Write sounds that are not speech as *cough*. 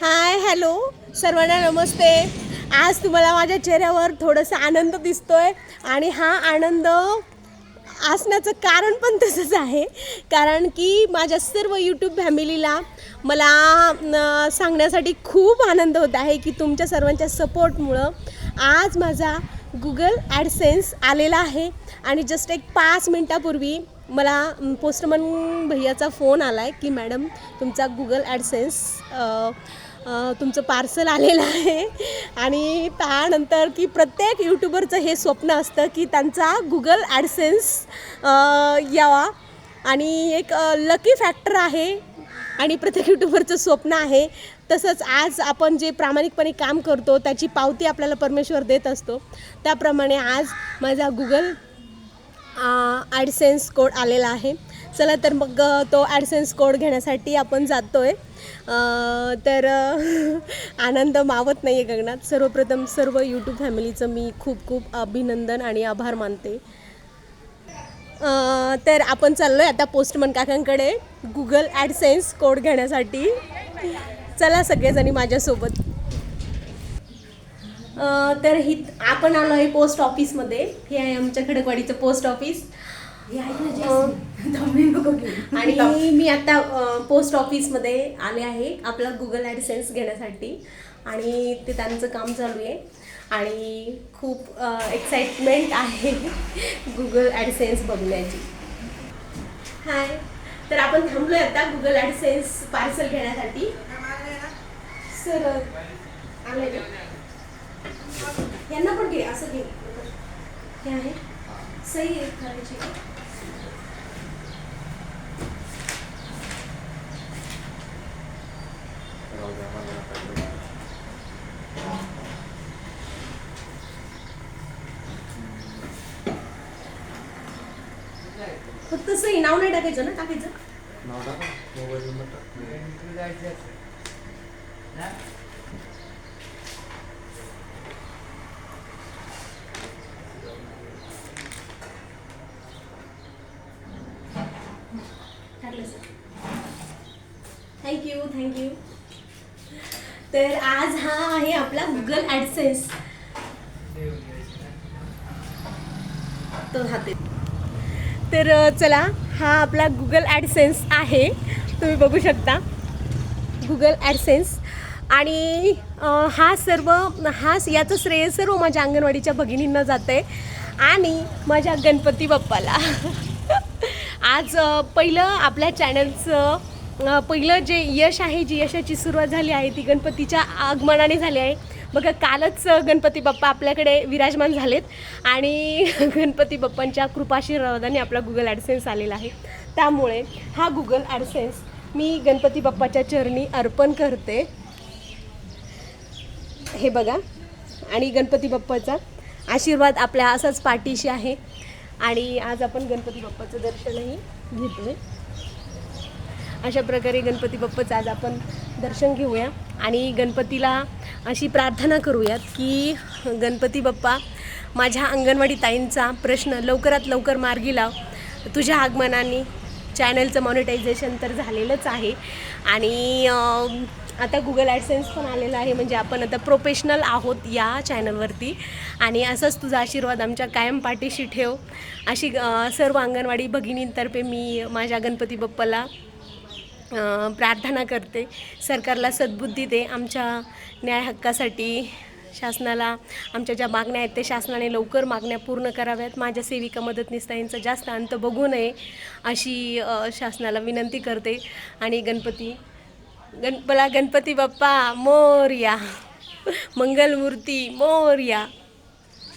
Hi hello. सर्वांना नमस्ते. आज तुम्हाला माझ्या चेहऱ्यावर थोडंसं आनंद दिसतोय आणि हा आनंद असण्याचं कारण पण तसंच आहे. कारण की माझ्या सर्व यूट्यूब फॅमिलीला मला सांगण्यासाठी खूप आनंद होत आहे की तुमच्या सर्वांच्या सपोर्टमुळं आज माझा गुगल ॲडसेन्स आलेला आहे. आणि जस्ट एक पाच मिनटापूर्वी मला पोस्टमन भैयाचा फोन आला आहे की मॅडम तुमचा गुगल ॲडसेन्स तुमचं पार्सल आलेलं आहे. आणि त्यानंतर की प्रत्येक यूट्यूबरचं हे स्वप्न असतं की त्यांचा गुगल ॲडसेन्स यावा. आणि एक लकी फॅक्टर आहे आणि प्रत्येक यूट्यूबरचं स्वप्न आहे. तसंच आज आपण जे प्रामाणिकपणे काम करतो त्याची पावती आपल्याला परमेश्वर देत असतो. त्याप्रमाणे आज माझा गुगल ॲडसेन्स कोड आलेला आहे. चला तर मग तो ॲडसेन्स कोड घेण्यासाठी आपण जातो आहे तर *laughs* आनंद मावत नाही आहे गगनात. सर्वप्रथम सर्व यूट्यूब फॅमिलीचं मी खूप खूप अभिनंदन आणि आभार मानते. तर आपण चाललो आहे आता पोस्टमन काकांकडे. गुगल ॲडसेन्स कोड घेण्यासाठी. चला सगळेजणी माझ्यासोबत. तर ही आपण आलो आहे पोस्ट ऑफिसमध्ये हे आहे आमच्या खडकवाडीचं पोस्ट ऑफिस *laughs* आणि *laughs* मी आता पोस्ट ऑफिसमध्ये आले आहे आपला गुगल ॲडसेन्स घेण्यासाठी. आणि ते त्यांचं काम चालू आहे. आणि खूप एक्साइटमेंट आहे *laughs* गुगल ॲडसेन्स बघण्याची. हाय तर आपण थांबलो आहे आता गुगल ॲडसेन्स पार्सल घेण्यासाठी. सर आले यांना पण घे असं घे. हे आहे. सही करायची का? फक्त सही नाव नाही टाकायचं ना टाकायचं? टाकलं सर थँक्यू थँक्यू तर आज हा आहे आपला गुगल ॲडसेन्स तो हाते तर चला हा आपला गुगल ॲडसेन्स आहे. तुम्ही बघू शकता. गुगल ॲडसेन्स आणि हा सर्व हा याचं श्रेय सर्व माझ्या अंगणवाडीच्या भगिनींना जातं आहे आणि माझ्या गणपती बाप्पाला. *laughs* आज पहिलं आपल्या चॅनलचं पहिलं जे यश आहे जी यशाची सुरुवात झाली आहे ती गणपतीच्या आगमनाने झाली आहे. बघा कालच गणपती बाप्पा आपल्याकडे विराजमान झालेत आणि *laughs* गणपती बाप्पांच्या कृपाशीर्वादाने आपला गुगल ॲडसेन्स आलेला आहे. त्यामुळे हा गुगल ॲडसेन्स मी गणपती बाप्पाच्या चरणी अर्पण करते. हे बघा आणि गणपती बाप्पाचा आशीर्वाद आपल्या असाच पाठीशी आहे. आणि आज आपण गणपती बाप्पाचं दर्शनही घेतोय अशा प्रकारे गणपती बाप्पाचं आज आपण दर्शन घेऊया. आणि गणपतीला अशी प्रार्थना करूयात की गणपती बाप्पा माझ्या अंगणवाडी ताईंचा प्रश्न लवकरात लवकर मार्गी लाव. तुझ्या आगमनाने चॅनलचं मॉनिटायझेशन तर झालेलंच आहे. आणि आता गुगल ॲडसेन्स पण आलेलं आहे म्हणजे आपण आता प्रोफेशनल आहोत या चॅनलवरती आणि असंच तुझा आशीर्वाद आमच्या कायम पाठीशी ठेव. अशी सर्व अंगणवाडी भगिनींतर्फे मी माझ्या गणपती बाप्पाला प्रार्थना करते. सरकारला सद्बुद्धी दे. आमच्या न्याय हक्कासाठी शासनाला आमच्या ज्या मागण्या आहेत ते शासनाने लवकर मागण्या पूर्ण कराव्यात. माझ्या सेविका मदतनीसताईंचा जास्त अंत बघू नये अशी शासनाला विनंती करते. आणि गणपती गण मला गणपती बाप्पा मोर्या. मंगलमूर्ती मोर्या.